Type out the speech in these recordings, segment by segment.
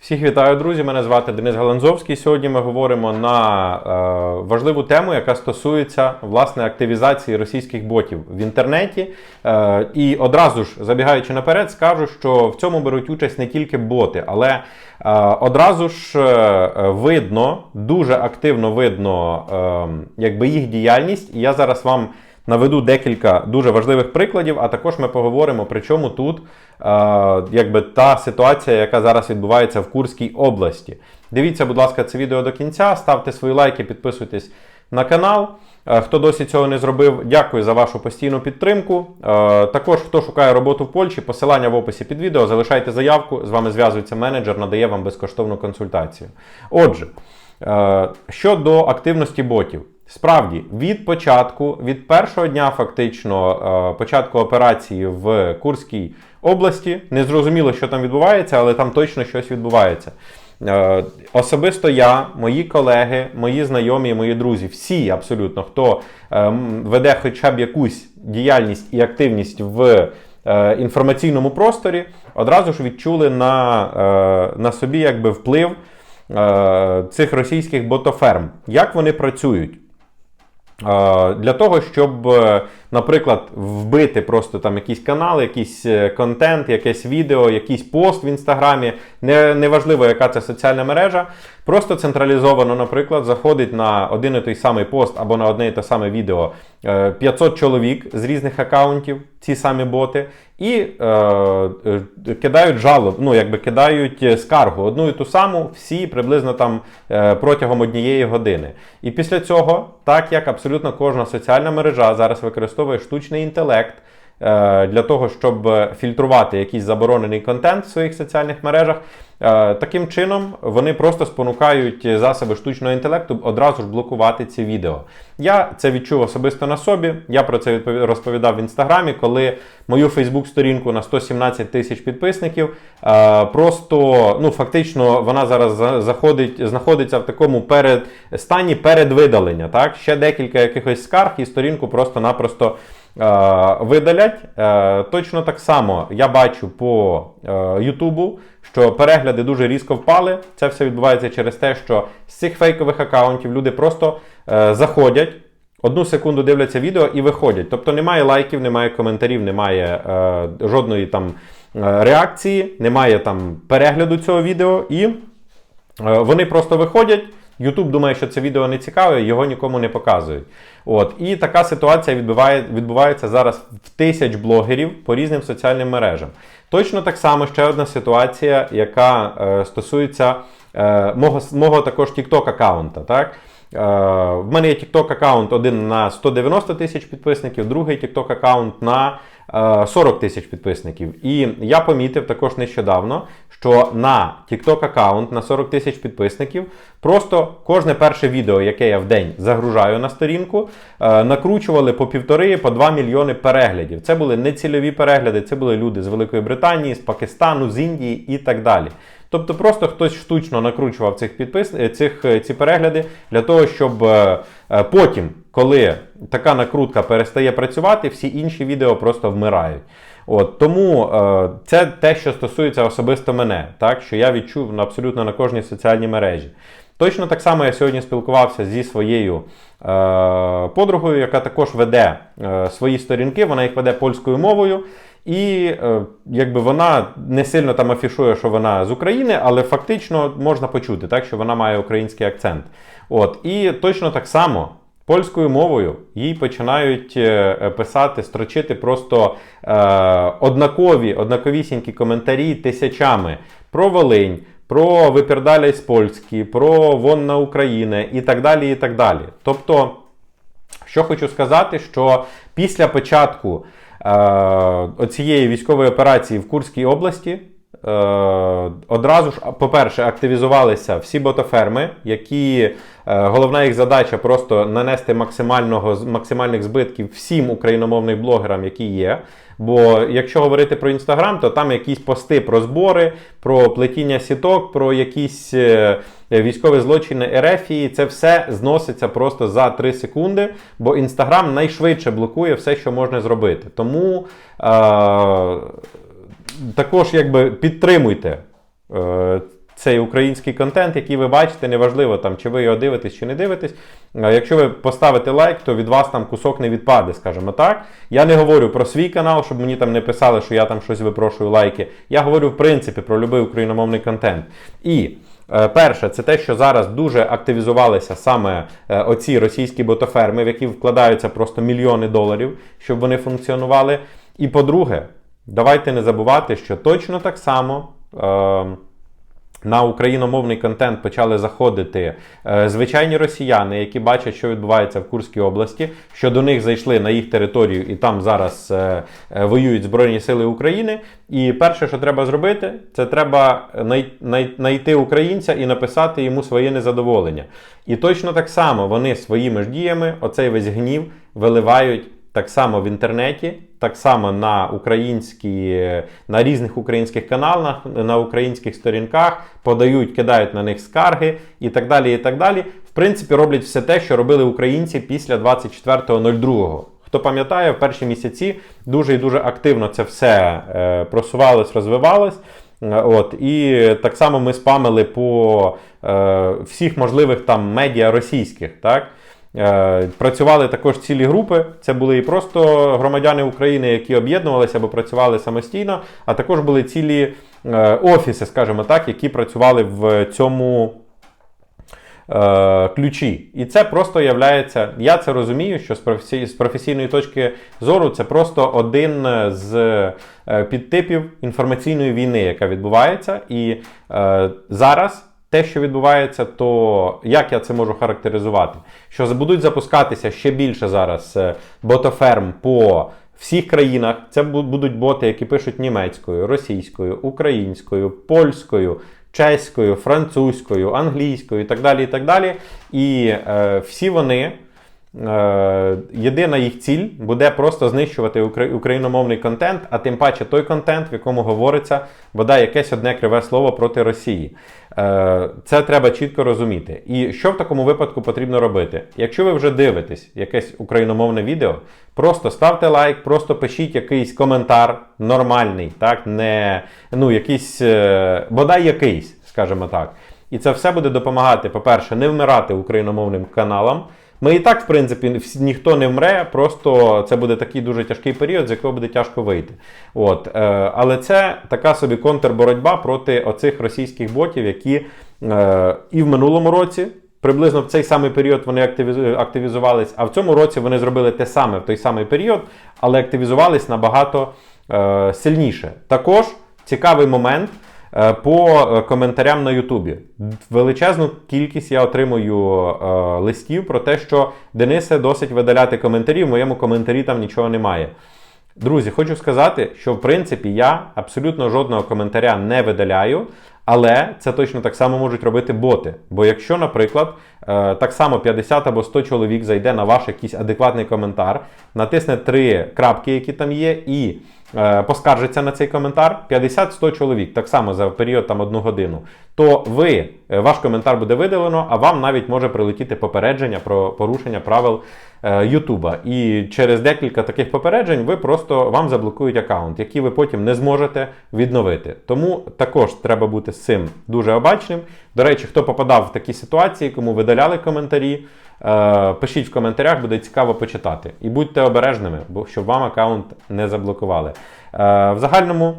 Всіх вітаю, друзі! Мене звати Денис Галанзовський. Сьогодні ми говоримо на е, важливу тему, яка стосується власне активізації російських ботів в інтернеті. Е, і одразу ж забігаючи наперед, скажу, що в цьому беруть участь не тільки боти, але е, одразу ж е, видно, дуже активно видно е, якби їх діяльність. І я зараз вам. Наведу декілька дуже важливих прикладів, а також ми поговоримо, при чому тут е, якби та ситуація, яка зараз відбувається в Курській області. Дивіться, будь ласка, це відео до кінця, ставте свої лайки, підписуйтесь на канал. Е, Хто досі цього не зробив, дякую за вашу постійну підтримку. Е, Також хто шукає роботу в Польщі, посилання в описі під відео, залишайте заявку, з вами зв'язується менеджер, надає вам безкоштовну консультацію. Отже, е, щодо активності ботів. Справді, від початку, від першого дня, фактично, е, початку операції в Курській області, не зрозуміло, що там відбувається, але там точно щось відбувається. Е, Особисто я, мої колеги, мої знайомі, мої друзі, всі абсолютно, хто е, веде хоча б якусь діяльність і активність в інформаційному просторі, одразу ж відчули на, на собі якби вплив цих російських ботоферм. Як вони працюють? Для того, щоб, е, наприклад, вбити просто там якийсь канал, якийсь е, контент, якесь відео, якийсь пост в інстаграмі, не, неважливо, яка це соціальна мережа, просто централізовано, наприклад, заходить на один і той самий пост або на одне і те саме відео е, 500 чоловік з різних акаунтів, ці самі боти, і е, е, кидають жалоб, ну якби кидають е, скаргу одну і ту саму, всі приблизно там е, протягом однієї години. І після цього, так як абсолютно кожна соціальна мережа зараз використовує штучний інтелект. Е, Для того, щоб фільтрувати якийсь заборонений контент в своїх соціальних мережах, Е, таким чином вони просто спонукають засоби штучного інтелекту одразу ж блокувати ці відео. Я це відчув особисто на собі. Я про це розповідав в інстаграмі, коли мою Фейсбук-сторінку на 117 тисяч підписників. е, Просто ну фактично вона зараз заходить, знаходиться в такому перед стані передвидалення. Так, ще декілька якихось скарг, і сторінку просто-напросто. Е, Видалять Е, точно так само я бачу по е, Ютубу, що перегляди дуже різко впали. Це все відбувається через те, що з цих фейкових акаунтів люди просто заходять, одну секунду дивляться відео і виходять. Тобто немає лайків, немає коментарів, немає е, жодної там реакції, немає там перегляду цього відео, і е, вони просто виходять. YouTube думає, що це відео не цікаве, його нікому не показують. От. І така ситуація відбуває, відбувається зараз в тисяч блогерів по різним соціальним мережам. Точно так само ще одна ситуація, яка е, стосується е, мого, мого також TikTok аккаунта. Так? Е, в мене є TikTok аккаунт один на 190 тисяч підписників, другий TikTok аккаунт на е, 40 тисяч підписників. І я помітив також нещодавно, що на TikTok аккаунт на 40 тисяч підписників просто кожне перше відео, яке я в день загружаю на сторінку, е, накручували по півтори, по 2 мільйони переглядів. Це були нецільові перегляди, це були люди з Великої Британії, з Пакистану, з Індії і так далі. Тобто просто хтось штучно накручував цих підпис... е, цих, е, ці перегляди для того, щоб е, потім, коли така накрутка перестає працювати, всі інші відео просто вмирають. От, тому е, це те, що стосується особисто мене, так, що я відчув абсолютно на кожній соціальній мережі. Точно так само я сьогодні спілкувався зі своєю е, подругою, яка також веде е, свої сторінки, вона їх веде польською мовою. І е, якби вона не сильно там афішує, що вона з України, але фактично можна почути, так, що вона має український акцент. От, і точно так само. Польською мовою їй починають е, писати, строчити просто е, однакові, однаковісінькі коментарі тисячами про Волинь, про випердаля з Польські, про Вонна Україна і так далі. і так далі. Тобто, що хочу сказати, що після початку е, оцієї військової операції в Курській області одразу ж, по-перше, активізувалися всі ботоферми, які е, головна їх задача просто нанести максимального, максимальних збитків всім україномовним блогерам, які є. Бо якщо говорити про інстаграм, то там якісь пости про збори, про плетіння сіток, про якісь е, військові злочини Ерефії, це все зноситься просто за 3 секунди, бо інстаграм найшвидше блокує все, що можна зробити. Тому е, також якби підтримуйте е, цей український контент, який ви бачите, неважливо там, чи ви його дивитесь, чи не дивитесь. А Якщо ви поставите лайк, то від вас там кусок не відпаде, скажімо так. Я не говорю про свій канал, щоб мені там не писали, що я там щось випрошую лайки. Я говорю в принципі про будь-який україномовний контент. І е, перше, це те, що зараз дуже активізувалися саме е, оці російські ботоферми, в які вкладаються просто мільйони доларів, щоб вони функціонували. І по-друге, давайте не забувати, що точно так само. Е, на україномовний контент почали заходити е, звичайні росіяни, які бачать, що відбувається в Курській області, що до них зайшли на їх територію і там зараз е, е, воюють Збройні Сили України. І перше, що треба зробити, це треба най, най, знайти українця і написати йому своє незадоволення. І точно так само вони своїми ж діями оцей весь гнів виливають так само в інтернеті, так само на українські, на різних українських каналах, на українських сторінках, подають, кидають на них скарги і так далі. і так далі. В принципі, роблять все те, що робили українці після 24.02. Хто пам'ятає, в перші місяці дуже і дуже активно це все е, просувалось, розвивалось. Е, От, і так само ми спамили по е, всіх можливих там медіа російських. так? Е, Працювали також цілі групи. Це були і просто громадяни України, які об'єднувалися або працювали самостійно, а також були цілі е, офіси, скажімо так, які працювали в цьому е, ключі. І це просто являється. Я це розумію, що з професійної точки зору це просто один з підтипів інформаційної війни, яка відбувається. І зараз. Те, що відбувається, то як я це можу характеризувати? Що будуть запускатися ще більше зараз е, ботоферм по всіх країнах. Це будуть боти, які пишуть німецькою, російською, українською, польською, чеською, французькою, англійською і так далі. І, так далі. і е, всі вони. Е, єдина їх ціль буде просто знищувати україномовний контент, а тим паче той контент, в якому говориться бодай якесь одне криве слово проти Росії. Е, Це треба чітко розуміти. І що в такому випадку потрібно робити? Якщо ви вже дивитесь якесь україномовне відео, просто ставте лайк, просто пишіть якийсь коментар нормальний, так, не ну, якийсь, е, бодай якийсь, скажімо так. І це все буде допомагати, по-перше, не вмирати україномовним каналам. Ми і так, в принципі, ніхто не вмре, просто це буде такий дуже тяжкий період, з якого буде тяжко вийти. От, е, але це така собі контрборотьба проти оцих російських ботів, які е, і в минулому році. Приблизно в цей самий період вони активіз- активізувались, а в цьому році вони зробили те саме в той самий період, але активізувались набагато е, сильніше. Також цікавий момент. Е, По е, коментарям на Ютубі величезну кількість я отримую е, листів про те, що Денисе досить видаляти коментарі. В моєму коментарі там нічого немає. Друзі, хочу сказати, що в принципі я абсолютно жодного коментаря не видаляю, але це точно так само можуть робити боти. Бо якщо, наприклад, е, так само 50 або 100 чоловік зайде на ваш якийсь адекватний коментар, натисне три крапки, які там є, і е, поскаржиться на цей коментар 50-100 чоловік, так само за період там одну годину, то ви, е, ваш коментар буде видалено, а вам навіть може прилетіти попередження про порушення правил Ютуба. І через декілька таких попереджень ви просто вам заблокують аккаунт, який ви потім не зможете відновити. Тому також треба бути з цим дуже обачним. До речі, хто попадав в такі ситуації, кому видаляли коментарі, е, пишіть в коментарях, буде цікаво почитати. І будьте обережними, бо щоб вам аккаунт не заблокували. Е, в загальному.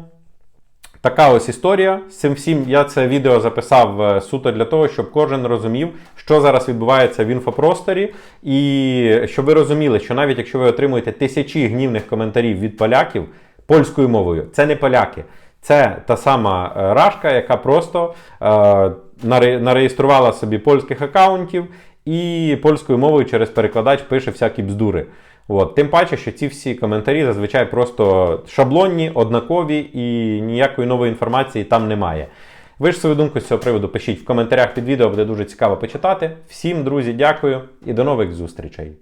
Така ось історія. З цим всім я це відео записав е, суто для того, щоб кожен розумів, що зараз відбувається в інфопросторі, і щоб ви розуміли, що навіть якщо ви отримуєте тисячі гнівних коментарів від поляків польською мовою, це не поляки. Це та сама е, рашка, яка просто е, нареєструвала собі польських акаунтів і польською мовою через перекладач пише всякі бздури. От. Тим паче, що ці всі коментарі зазвичай просто шаблонні, однакові і ніякої нової інформації там немає. Ви ж свою думку з цього приводу пишіть в коментарях під відео, буде дуже цікаво почитати. Всім, друзі, дякую і до нових зустрічей!